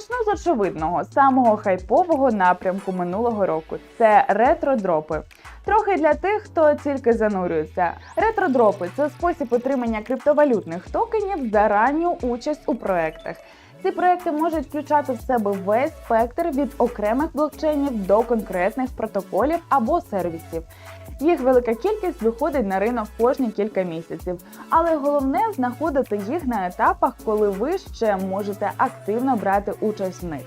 Почну з очевидного, самого хайпового напрямку минулого року це ретро-дропи. Трохи для тих, хто тільки занурюється. Ретро-дропи це спосіб отримання криптовалютних токенів за ранню участь у проектах. Ці проекти можуть включати в себе весь спектр від окремих блокчейнів до конкретних протоколів або сервісів. Їх велика кількість виходить на ринок кожні кілька місяців, але головне знаходити їх на етапах, коли ви ще можете активно брати участь в них.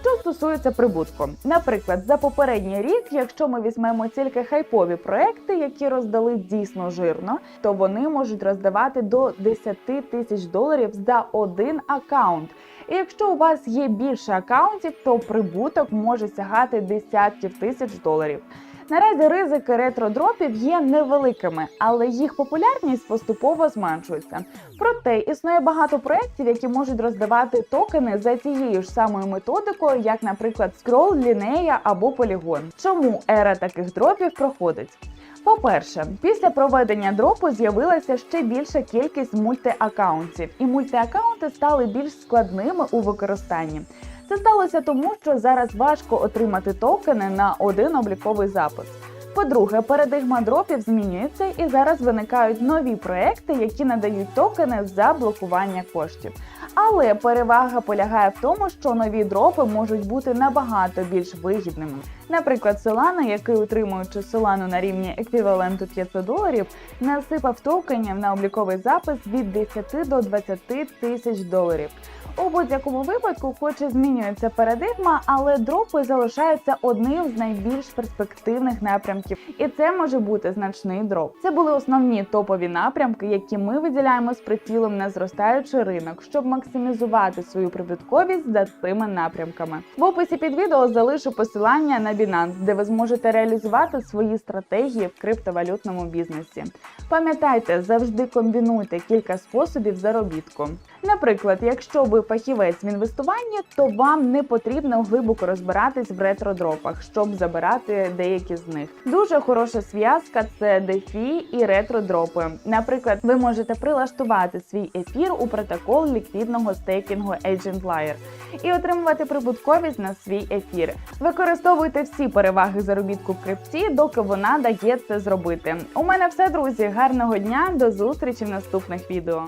Що стосується прибутку, наприклад, за попередній рік, якщо ми візьмемо тільки хайпові проекти, які роздали дійсно жирно, то вони можуть роздавати до 10 тисяч доларів за один аккаунт. І якщо у вас є більше аккаунтів, то прибуток може сягати десятків тисяч доларів. Наразі ризики ретро-дропів є невеликими, але їх популярність поступово зменшується. Проте існує багато проєктів, які можуть роздавати токени за тією ж самою методикою, як, наприклад, Scroll, Linea або Polygon. Чому ера таких дропів проходить? По-перше, після проведення дропу з'явилася ще більша кількість мультиаккаунтів, і мультиаккаунти стали більш складними у використанні. Це сталося тому, що зараз важко отримати токени на один обліковий запис. По-друге, парадигма дропів змінюється, і зараз виникають нові проекти, які надають токени за блокування коштів. Але перевага полягає в тому, що нові дропи можуть бути набагато більш вигідними. Наприклад, Solana, який утримуючи Solana на рівні еквіваленту 500 доларів, насипав токенів на обліковий запис від 10 до 20 тисяч доларів. У будь-якому випадку, хоч і змінюється парадигма, але дропи залишаються одним з найбільш перспективних напрямків, і це може бути значний дроп. Це були основні топові напрямки, які ми виділяємо з прицілом на зростаючий ринок, щоб максимізувати свою прибутковість за цими напрямками. В описі під відео залишу посилання на Binance, де ви зможете реалізувати свої стратегії в криптовалютному бізнесі. Пам'ятайте, завжди комбінуйте кілька способів заробітку. Наприклад, якщо ви фахівець в інвестуванні, то вам не потрібно глибоко розбиратись в ретро-дропах, щоб забирати деякі з них. Дуже хороша зв'язка це DeFi і ретро-дропи. Наприклад, ви можете прилаштувати свій ефір у протокол ліквідного стейкінгу Agent Layer і отримувати прибутковість на свій ефір. Використовуйте всі переваги заробітку в крипті, доки вона дає це зробити. У мене все, друзі. Гарного дня, до зустрічі в наступних відео.